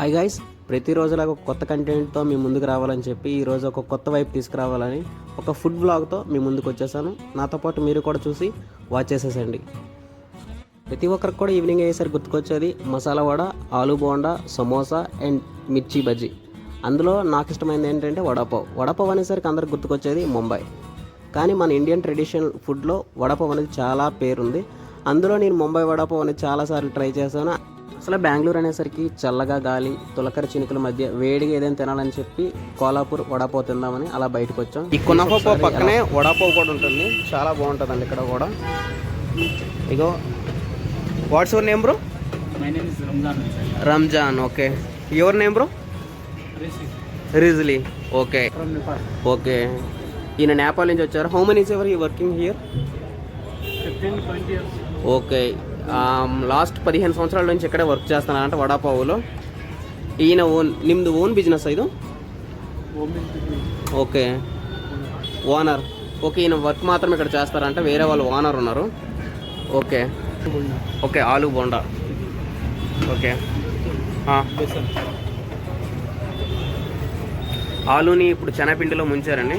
Hi guys ప్రతిరోజులాగా ఒక కొత్త కంటెంట్తో మీ ముందుకు రావాలని చెప్పి ఈరోజు ఒక కొత్త వైపు తీసుకురావాలని ఒక ఫుడ్ బ్లాగ్తో మీ ముందుకు వచ్చేసాను. నాతో పాటు మీరు కూడా చూసి వాచ్ చేసేసండి. ప్రతి ఒక్కరికి కూడా ఈవినింగ్ అయ్యేసరికి గుర్తుకొచ్చేది మసాలా వడ ఆలు బోండా సమోసా అండ్ మిర్చి బజ్జీ. అందులో నాకు ఇష్టమైనది ఏంటంటే వడపావ్. వడపావ్ అనేసరికి అందరికి గుర్తుకొచ్చేది ముంబై. కానీ మన ఇండియన్ ట్రెడిషనల్ ఫుడ్లో వడపావ్ అనేది చాలా పేరుంది. అందులో నేను ముంబై వడపావ్ అనేది చాలాసార్లు ట్రై చేశాను. అసలు బెంగళూరు అనేసరికి చల్లగా గాలి తులకర చినుకుల మధ్య వేడిగా ఏదైనా తినాలని చెప్పి కోలాపూర్ వడాపావ్ తిందామని అలా బయటకు వచ్చాం ఈ కునఫా పక్కనే వడాపావ్ కూడా ఉంటుంది. చాలా బాగుంటుందండి ఇక్కడ కూడా. ఇగో what's your name bro. Ramzan okay. Your name bro? రిజ్లీ okay. Okay. ఈయన నేపాల్ నుంచి వచ్చారు. హౌ మెనీ ఎవర్ ఈ working here 15 20 years. Okay last పదిహేను సంవత్సరాల నుంచి ఇక్కడే వర్క్ చేస్తున్నానంట వడాపావులో. ఈయన ఓన్ నిమ్ది ఓన్ బిజినెస్ ఇది. ఓకే. ఓనర్. ఓకే ఈయన వర్క్ మాత్రం ఇక్కడ చేస్తారంట వేరే వాళ్ళు ఓనర్ ఉన్నారు. ఓకే. ఓకే ఆలు బోండా. ఓకే. ఆలూని ఇప్పుడు శనగపిండిలో ముంచారండి.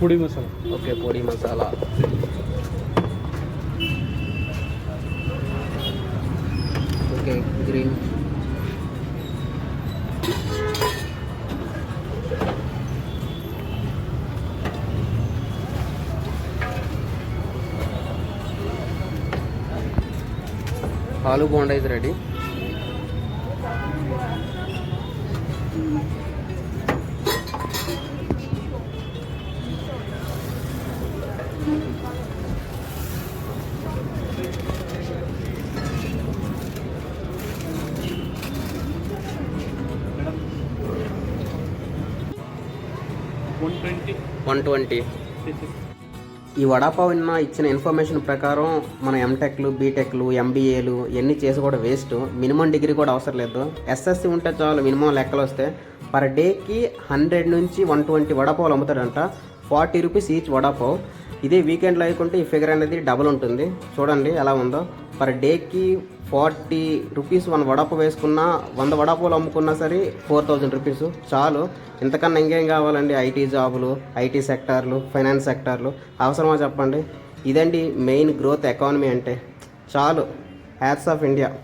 పొడి మసాలా. ఓకే పొడి మసాలా. Okay green. ఆలు బోండా రెడీ. One twenty. ఈ వడాపావ్ విన్న ఇచ్చిన ఇన్ఫర్మేషన్ ప్రకారం మన ఎంటెక్లు బీటెక్లు ఎంబీఏలు ఇవన్నీ చేసి కూడా వేస్ట్. మినిమం డిగ్రీ కూడా అవసరం లేదు. ఎస్ఎస్సి ఉంటే చాలు మినిమం లెక్కలు వస్తే. పర్ డేకి హండ్రెడ్ నుంచి వన్ ట్వంటీ వడాపావులు అమ్ముతాడంట ఫార్టీ రూపీస్ ఈచ్ వడాపావ్. ఇదే వీకెండ్లో అయికుంటే ఈ ఫిగర్ అనేది డబుల్ ఉంటుంది. చూడండి ఎలా ఉందో. పర్ డేకి ఫార్టీ రూపీస్ వన్ వడప వేసుకున్నా వంద వడపలు అమ్ముకున్నా సరే ఫోర్ థౌజండ్ రూపీస్. చాలు. ఇంతకన్నా ఇంకేం కావాలండి? ఐటీ జాబులు ఐటీ సెక్టార్లు ఫైనాన్స్ సెక్టార్లు. అవసరమా చెప్పండి? ఇదండి మెయిన్ గ్రోత్ ఎకానమీ అంటే. చాలు. Hats off India.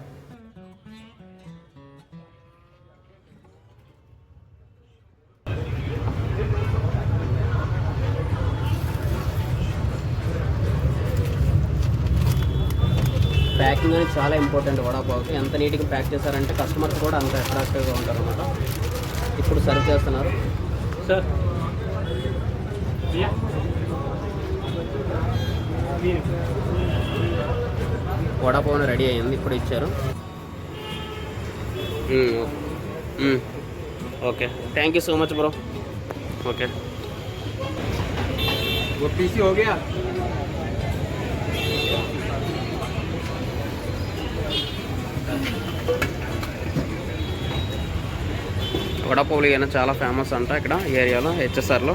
ప్యాకింగ్ అనేది చాలా ఇంపార్టెంట్ వడాపావుకి ఎంత నీట్గా ప్యాక్ చేశారంటే కస్టమర్స్ కూడా అంత అట్రాక్టివ్గా ఉంటారు అనమాట ఇప్పుడు సర్వ్ చేస్తున్నారు Sir. Yeah. Yeah. Vada pav ready అయ్యింది ఇప్పుడు ఇచ్చారు okay thank you so much bro okay वो पीसी हो गया వడాపావులు అయినా చాలా ఫేమస్ అంట ఇక్కడ ఏరియాలో హెచ్ఎస్ఆర్లో